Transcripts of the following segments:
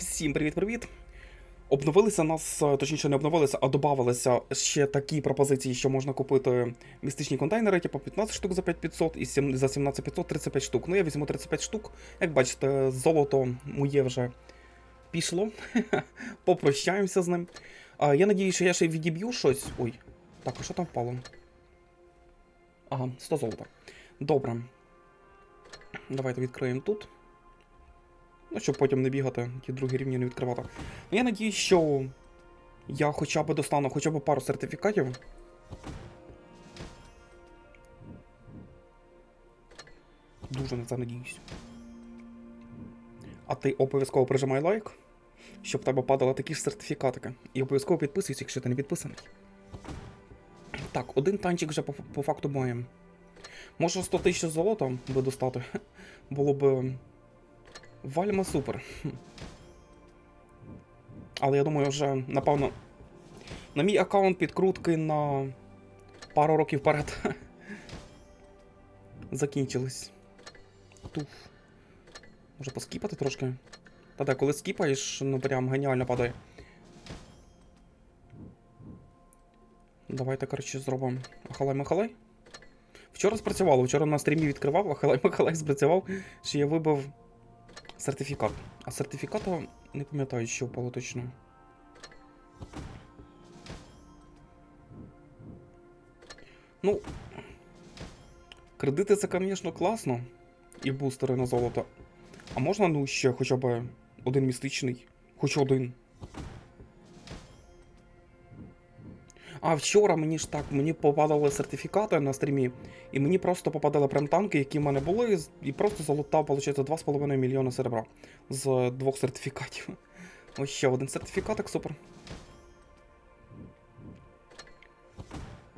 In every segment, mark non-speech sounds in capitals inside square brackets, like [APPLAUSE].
Всім привіт-привіт! Обновилися нас, е, точніше, не обновилися, а додавалися ще такі пропозиції, що можна купити містичні контейнери, типу 15 штук за 5500 і сім- за 17500 35 штук. Ну, я візьму 35 штук. Як бачите, золото моє вже пішло. [LAUGHS] Попрощаємося з ним. А, я надію, що я ще відіб'ю щось. Ой, так, а що там впало? Ага, 100 золота. Добре. Давайте відкриємо тут. Ну, щоб потім не бігати, ті другі рівні не відкривати. Ну, я надіюсь, що я хоча б достану хоча б пару сертифікатів. Дуже на це надіюсь. А ти обов'язково прижимай лайк, щоб в тебе падали такі ж сертифікатики. І обов'язково підписуйся, якщо ти не підписаний. Так, один танчик вже по, по факту маємо. Може 100 тисяч золота би достати. [LAUGHS] Було б Вальма супер. Але я думаю, вже, напевно, на мій аккаунт підкрутки на пару років вперед закінчились. Туф. Може поскіпати трошки? Та де, коли скіпаєш, ну прям геніально падає. Давайте, коротше, зробимо Ахалай Махалай. Вчора спрацювало, вчора на стрімі відкривав, Ахалай Махалай спрацював, що я вибив Сертифікат. А сертифіката не пам'ятаю, що впало точно. Ну. Кредити це, звісно, класно. І бустери на золото. А можна, ну, ще хоча б один містичний? Хоч один. А вчора мені ж так, мені попадали сертифікати на стрімі, і мені просто попадали прям танки, які в мене були, і просто залутав, виходить, 2,5 мільйона серебра з двох сертифікатів. Ось ще один сертифікатик, супер.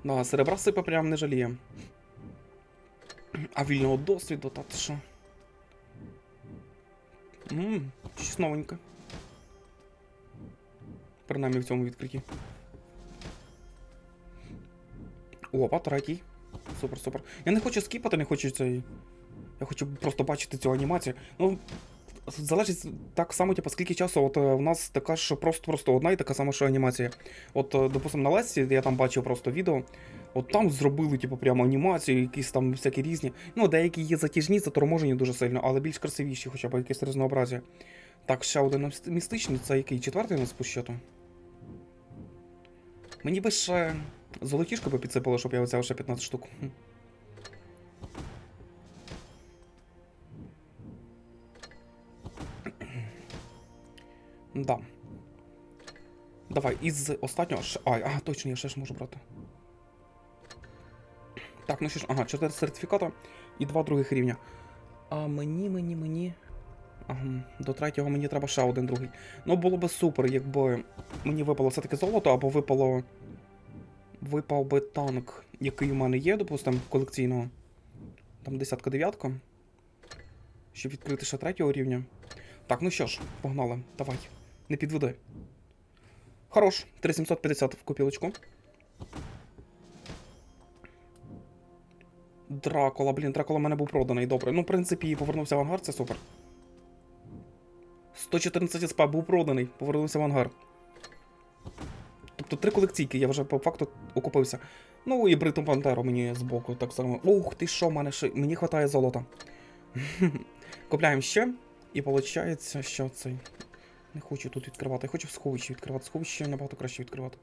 Да, серебра сипе прям не жаліє. А вільного досвіду, та ти що? Ммм, щось новеньке. Принаймні в цьому відкритті. Опа, третій. Супер, супер. Я не хочу скіпати, не хочу цей. Я хочу просто бачити цю анімацію. Ну, залежить так само, типу, скільки часу. От е, у нас така ж просто-просто одна і така сама що анімація. От, е, допустим, на Лесі, я там бачив просто відео. От там зробили, типу, прямо анімацію, якісь там всякі різні. Ну, деякі є затяжні, заторможені дуже сильно, але більш красивіші, хоча б якесь різнообразія. Так, ще один містичний, це який? Четвертий у нас по щоту? Мені би ще золотішко би підсипало, щоб я взяв ще 15 штук. Да. Давай, із останнього. Ай, ага, точно, я ще ж можу брати. Так, ну що ж, ага, 4 сертифіката і 2 других рівня. А мені, мені, мені. Ага, до третього мені треба ще один другий. Ну, було би супер, якби мені випало все-таки золото, або випало. Випав би танк, який у мене є, допустим, колекційного. Там десятка дев'ятка. Щоб відкрити ще третього рівня. Так, ну що ж, погнали, давай. Не підведи. Хорош, 3750 в копілочку. Дракула, блін, Дракула в мене був проданий, добре. Ну, в принципі, повернувся в ангар, це супер. 114 СП був проданий, повернувся в ангар. Тобто три колекційки, я вже по факту окупився. Ну і Бриту Пантеру мені збоку так само. Ух ти що, мене ще. Мені вистачає золота. [LAUGHS] Купляємо ще. І виходить, що цей. Не хочу тут відкривати, я хочу в сховищі відкривати. Сховище набагато краще відкривати.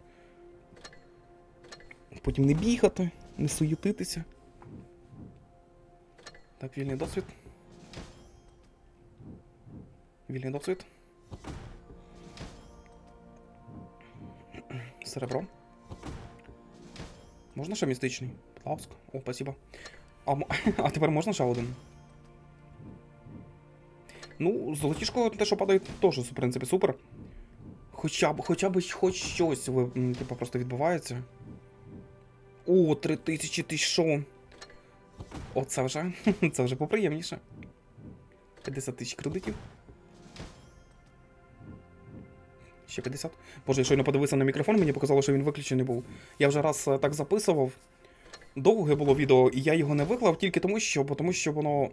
Потім не бігати, не суєтитися. Так, вільний досвід. Вільний досвід. Серебро. Можна ще містичний? Будь ласка. О, спасибо. А, [LAUGHS] а тепер можна ще один? Ну, золотішко те, що падає, теж, в принципі, супер. Хоча б, хоча б хоч щось, типу, просто відбувається. О, 3000, ти що? Оце вже, [LAUGHS] це вже поприємніше. 50 тисяч кредитів. Ще 50. Боже, я щойно подивився на мікрофон, мені показало, що він виключений був. Я вже раз е, так записував. Довге було відео, і я його не виклав тільки тому, що, бо тому що воно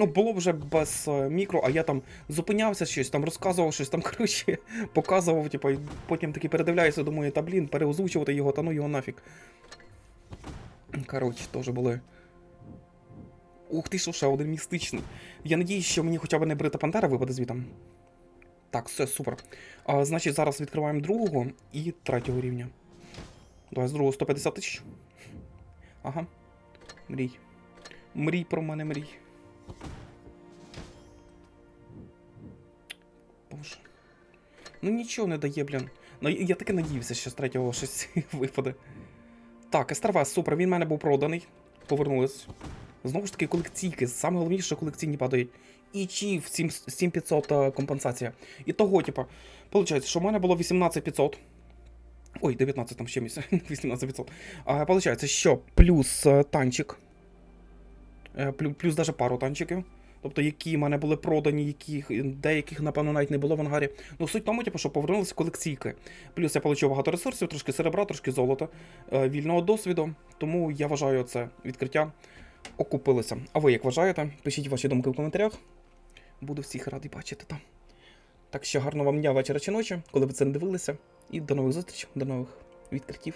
Ну, було вже без е, мікро, а я там зупинявся щось, там розказував щось, там, [LAUGHS] коротше, показував, типу, і потім таки передивляюся, думаю, та блін, переозвучувати його, та ну його нафіг. Коротше, теж були. Ух ти, що ще один містичний. Я надіюсь, що мені хоча б не брита пантера випаде звітом. Так, все, супер. А, значить, зараз відкриваємо другого і третього рівня. Давай з другого 150 тисяч. Ага. Мрій. Мрій про мене, мрій. Боже. Ну нічого не дає, блін. Ну я таки надіявся, що з третього щось [LAUGHS] випаде. Так, Естервес, супер, він в мене був проданий. Повернулись. Знову ж таки, колекційки. Саме головніше, що колекційні падають. І 7 7500 е, компенсація. І того, типа, виходить, що в мене було 18500. Ой, 19 там ще місяць. [LAUGHS] 18500. А, Получається, що плюс е, танчик. Е, плюс, плюс даже пару танчиків. Тобто, які в мене були продані, яких, деяких, напевно, навіть не було в ангарі. Ну, суть тому, типу, що повернулися колекційки. Плюс я отримав багато ресурсів, трошки серебра, трошки золота, вільного досвіду. Тому я вважаю це відкриття окупилося. А ви як вважаєте? Пишіть ваші думки в коментарях. Буду всіх радий бачити там. Так що гарного вам дня, вечора чи ночі, коли ви це не дивилися. І до нових зустрічей, до нових відкриттів.